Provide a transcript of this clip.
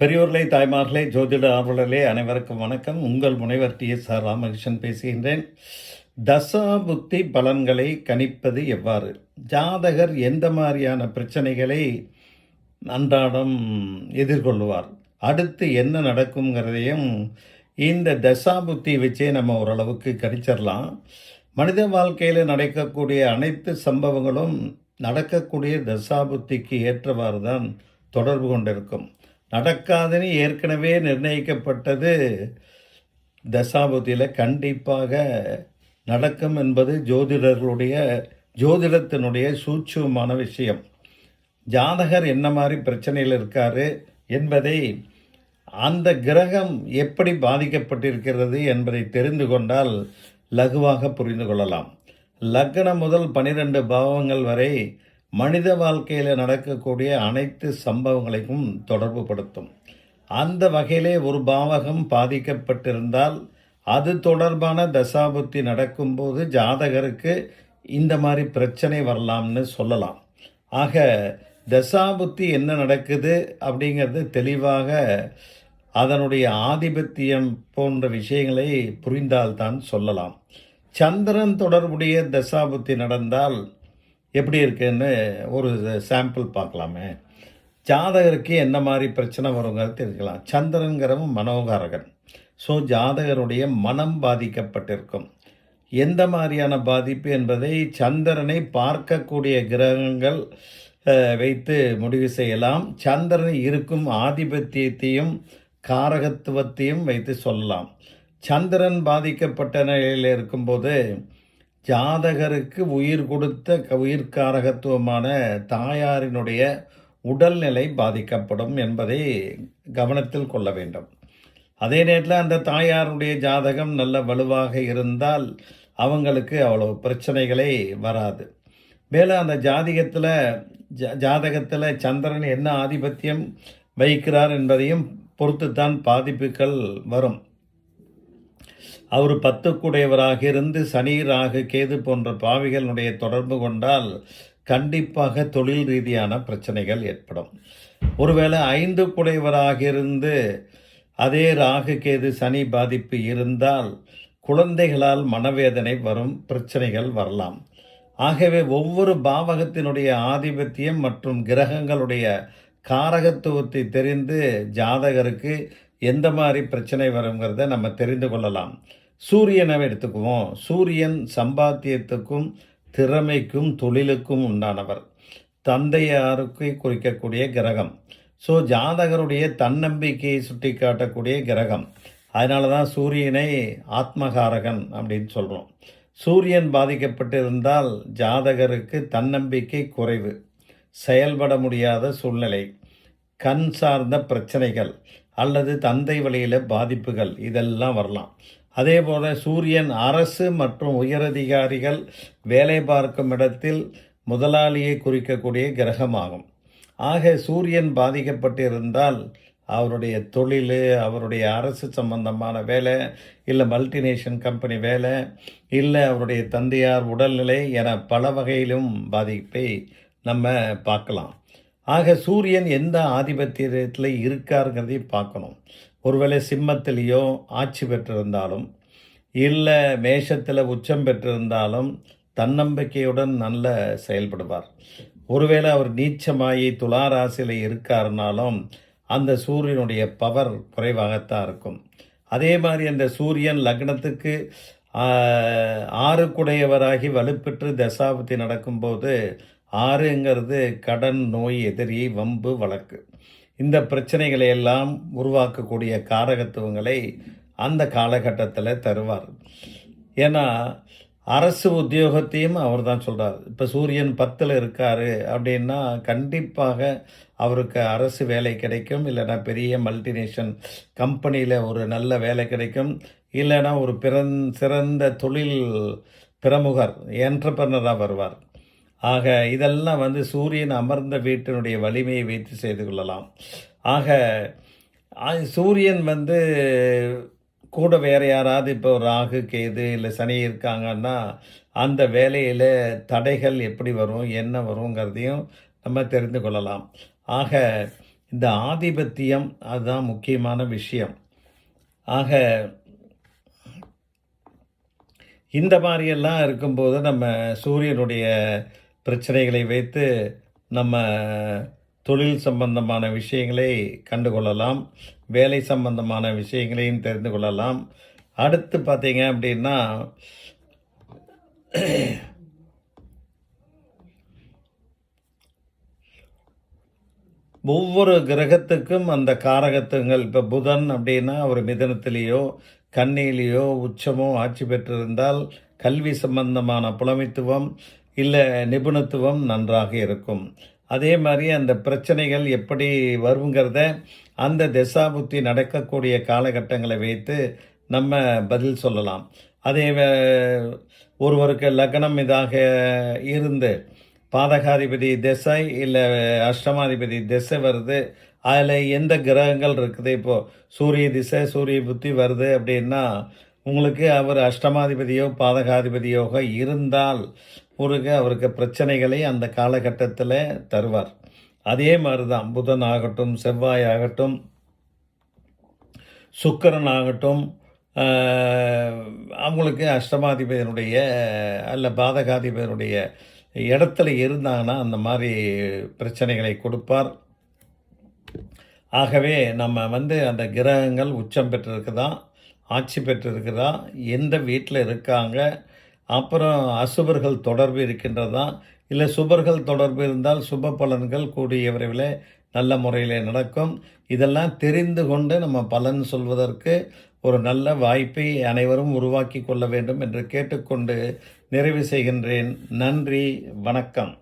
பெரியோர்களே தாய்மார்களே ஜோதிட ஆர்வலர்களே அனைவருக்கும் வணக்கம். உங்கள் முனைவர் டி. எஸ். ஆர். ராமகிருஷ்ணன் பேசுகின்றேன். தசாபுத்தி பலன்களை கணிப்பது எவ்வாறு? ஜாதகர் எந்த மாதிரியான பிரச்சனைகளை அன்றாடம் எதிர்கொள்வார் அடுத்து என்ன நடக்குங்கிறதையும் இந்த தசாபுத்தி வச்சே நம்ம ஓரளவுக்கு கணிச்சிடலாம் மனித வாழ்க்கையில் நடக்கக்கூடிய அனைத்து சம்பவங்களும் நடக்கக்கூடிய தசாபுத்திக்கு ஏற்றவாறு தான் தொடர்பு கொண்டிருக்கும். நடக்காதுன்னு ஏற்கனவே நிர்ணயிக்கப்பட்டது. தசாபதியில் கண்டிப்பாக நடக்கும் என்பது ஜோதிடர்களுடைய ஜோதிடத்தினுடைய சூட்சமான விஷயம். ஜாதகர் என்ன மாதிரி பிரச்சனையில் இருக்காரு என்பதை அந்த கிரகம் எப்படி பாதிக்கப்பட்டிருக்கிறது என்பதை தெரிந்து கொண்டால் லகுவாக புரிந்து கொள்ளலாம். லக்னம் முதல் பனிரெண்டு பாவங்கள் வரை மனித வாழ்க்கையில் நடக்கக்கூடிய அனைத்து சம்பவங்களையும் தொடர்பு படுத்தும் அந்த வகையிலே ஒரு பாவகம் பாதிக்கப்பட்டிருந்தால் அது தொடர்பான தசாபுத்தி நடக்கும்போது ஜாதகருக்கு இந்த மாதிரி பிரச்சனை வரலாம்னு சொல்லலாம். ஆக தசாபுத்தி என்ன நடக்குது அப்படிங்கிறது தெளிவாக அதனுடைய ஆதிபத்தியம் போன்ற விஷயங்களை புரிந்தால்தான் சொல்லலாம். சந்திரன் தொடர்புடைய தசாபுத்தி நடந்தால் எப்படி இருக்குன்னு ஒரு சாம்பிள் பார்க்கலாமே. ஜாதகருக்கு என்ன மாதிரி பிரச்சனை வருங்கிறது தெரிஞ்சுக்கலாம். சந்திரன்கிறவன் மனோகாரகன். ஸோ ஜாதகருடைய மனம் பாதிக்கப்பட்டிருக்கும். எந்த மாதிரியான பாதிப்பு என்பதை சந்திரனை பார்க்கக்கூடிய கிரகங்கள் வைத்து முடிவு செய்யலாம். சந்திரன் இருக்கும் ஆதிபத்தியத்தையும் காரகத்துவத்தையும் வைத்து சொல்லலாம். சந்திரன் பாதிக்கப்பட்ட நிலையில் இருக்கும்போது ஜாதகருக்கு உயிர் கொடுத்த க- தாயாரினுடைய உடல்நிலை பாதிக்கப்படும் என்பதை கவனத்தில் கொள்ள வேண்டும். அதே நேரத்தில் அந்த தாயாருடைய ஜாதகம் நல்ல வலுவாக இருந்தால் அவங்களுக்கு அவ்வளோ பிரச்சனைகளே வராது. மேலும் அந்த ஜாதிகத்தில் ஜா ஜாதகத்தில் சந்திரன் என்ன ஆதிபத்தியம் வைக்கிறார் என்பதையும் பொறுத்துத்தான் பாதிப்புகள் வரும். அவர் பத்துக்குடையவராக இருந்து சனி ராகு கேது போன்ற பாவிகளுடைய தொடர்பு கொண்டால் கண்டிப்பாக தொழில் ரீதியான பிரச்சனைகள் ஏற்படும். ஒருவேளை ஐந்து குடையவராக இருந்து அதே ராகு கேது சனி பாதிப்பு இருந்தால் குழந்தைகளால் மனவேதனை வரும் பிரச்சனைகள் வரலாம். ஆகவே ஒவ்வொரு பாவகத்தினுடைய ஆதிபத்தியம் மற்றும் கிரகங்களுடைய காரகத்துவத்தை தெரிந்து ஜாதகருக்கு எந்த மாதிரி பிரச்சனை வருங்கிறத நம்ம தெரிந்து கொள்ளலாம். சூரியனை எடுத்துக்குவோம். சூரியன் சம்பாத்தியத்துக்கும் திறமைக்கும் தொழிலுக்கும் உண்டானவர். தந்தையாருக்கு குறிக்கக்கூடிய கிரகம். ஸோ ஜாதகருடைய தன்னம்பிக்கையை சுட்டி காட்டக்கூடிய கிரகம். அதனால தான் சூரியனை ஆத்மகாரகன் அப்படின்னு சொல்கிறோம் சூரியன் பாதிக்கப்பட்டிருந்தால் ஜாதகருக்கு தன்னம்பிக்கை குறைவு. செயல்பட முடியாத சூழ்நிலை. கண் சார்ந்த பிரச்சனைகள் அல்லது தந்தை வழியில் பாதிப்புகள் இதெல்லாம் வரலாம். அதே போல் சூரியன் அரசு மற்றும் உயரதிகாரிகள் வேலை பார்க்கும் இடத்தில் முதலாளியை குறிக்கக்கூடிய கிரகமாகும். ஆக சூரியன் பாதிக்கப்பட்டிருந்தால் அவருடைய தொழில் அவருடைய அரசு சம்பந்தமான வேலை இல்லை மல்டிநேஷன் கம்பெனி வேலை இல்லை அவருடைய தந்தையார் உடல்நிலை என பல வகையிலும் பாதிப்பை நம்ம பார்க்கலாம். ஆக சூரியன் எந்த ஆதிபத்தியத்தில் இருக்காருங்கிறதையும் பார்க்கணும். ஒருவேளை சிம்மத்திலேயோ ஆட்சி பெற்றிருந்தாலும் இல்லை மேஷத்தில் உச்சம் பெற்றிருந்தாலும் தன்னம்பிக்கையுடன் நல்ல செயல்படுவார். ஒருவேளை அவர் நீச்சமாயி துளாராசியில் இருக்காருனாலும் அந்த சூரியனுடைய பவர் குறைவாகத்தான் இருக்கும். அதே மாதிரி அந்த சூரியன் லக்னத்துக்கு ஆறுக்குடையவராகி வலுப்பெற்று தசாபதி நடக்கும்போது ஆறுங்கிறது கடன் நோய் எதிரி வம்பு வழக்கு. இந்த பிரச்சனைகளை எல்லாம் உருவாக்கக்கூடிய காரகத்துவங்களை அந்த காலகட்டத்தில் தருவார். ஏன்னா அரசு உத்தியோகத்தையும் அவர் தான் சொல்கிறார் இப்போ சூரியன் பத்தில் இருக்கார் அப்படின்னா கண்டிப்பாக அவருக்கு அரசு வேலை கிடைக்கும். இல்லைன்னா பெரிய மல்டிநேஷன் கம்பெனியில் ஒரு நல்ல வேலை கிடைக்கும். இல்லைன்னா ஒரு பிறந் சிறந்த தொழில் பிரமுகர் என்டர்பிரனராக வருவார். ஆக இதெல்லாம் வந்து சூரியன் அமர்ந்த வீட்டினுடைய வலிமையை வைத்து செய்து கொள்ளலாம். ஆக சூரியன் வந்து கூட வேறு யாராவது இப்போ ராகு கேது இல்லை சனி இருக்காங்கன்னா அந்த வேலையில் தடைகள் எப்படி வரும் என்ன வருங்கிறதையும் நம்ம தெரிந்து கொள்ளலாம். ஆக இந்த ஆதிபத்தியம் அதுதான் முக்கியமான விஷயம். ஆக இந்த மாதிரியெல்லாம் இருக்கும்போது நம்ம சூரியனுடைய பிரச்சனைகளை வைத்து நம்ம தொழில் சம்பந்தமான விஷயங்களை கண்டுகொள்ளலாம் வேலை சம்பந்தமான விஷயங்களையும் தெரிந்து கொள்ளலாம். அடுத்து பார்த்தீங்க அப்படின்னா ஒவ்வொரு கிரகத்துக்கும் அந்த காரகத்துவங்கள் இப்போ புதன் அப்படின்னா ஒரு மிதனத்திலேயோ கண்ணிலேயோ உச்சமோ ஆட்சி பெற்றிருந்தால் கல்வி சம்பந்தமான புலமைத்துவம் இல்லை நிபுணத்துவம் நன்றாக இருக்கும். அதே மாதிரி அந்த பிரச்சனைகள் எப்படி வருங்கிறத அந்த தசாபுத்தி நடக்கக்கூடிய காலகட்டங்களை வைத்து நம்ம பதில் சொல்லலாம். அதே ஒருவருக்கு லக்னம் இதாக இருந்து பாதகாதிபதி திசை இல்லை அஷ்டமாதிபதி திசை வருது. அதில் எந்த கிரகங்கள் இருக்குது? இப்போது சூரிய திசை சூரிய புத்தி வருது அப்படின்னா உங்களுக்கு அவர் அஷ்டமாதிபதியோ பாதகாதிபதியோக இருந்தால் முருக அவருக்கு பிரச்சனைகளை அந்த காலகட்டத்தில் தருவார். அதே மாதிரி தான் புதன் ஆகட்டும் செவ்வாய் ஆகட்டும் சுக்கரன் ஆகட்டும் அவங்களுக்கு அஷ்டமாதிபதியினுடைய அல்ல பாதகாதிபதியினுடைய இடத்துல இருந்தாங்கன்னா அந்த மாதிரி பிரச்சனைகளை கொடுப்பார். ஆகவே நம்ம வந்து அந்த கிரகங்கள் உச்சம் பெற்றிருக்குதா ஆட்சி பெற்றிருக்கிறதா? எந்த வீட்டில் இருக்காங்க? அப்புறம் அசுபர்கள் தொடர்பு இருக்கின்றதா? இல்லை சுபர்கள் தொடர்பு இருந்தால் சுப பலன்கள் கூடிய விரைவில் நல்ல முறையில் நடக்கும். இதெல்லாம் தெரிந்து கொண்டு நம்ம பலன் சொல்வதற்கு ஒரு நல்ல வாய்ப்பை அனைவரும் உருவாக்கி கொள்ள வேண்டும் என்று கேட்டுக்கொண்டு நிறைவு செய்கின்றேன். நன்றி வணக்கம்.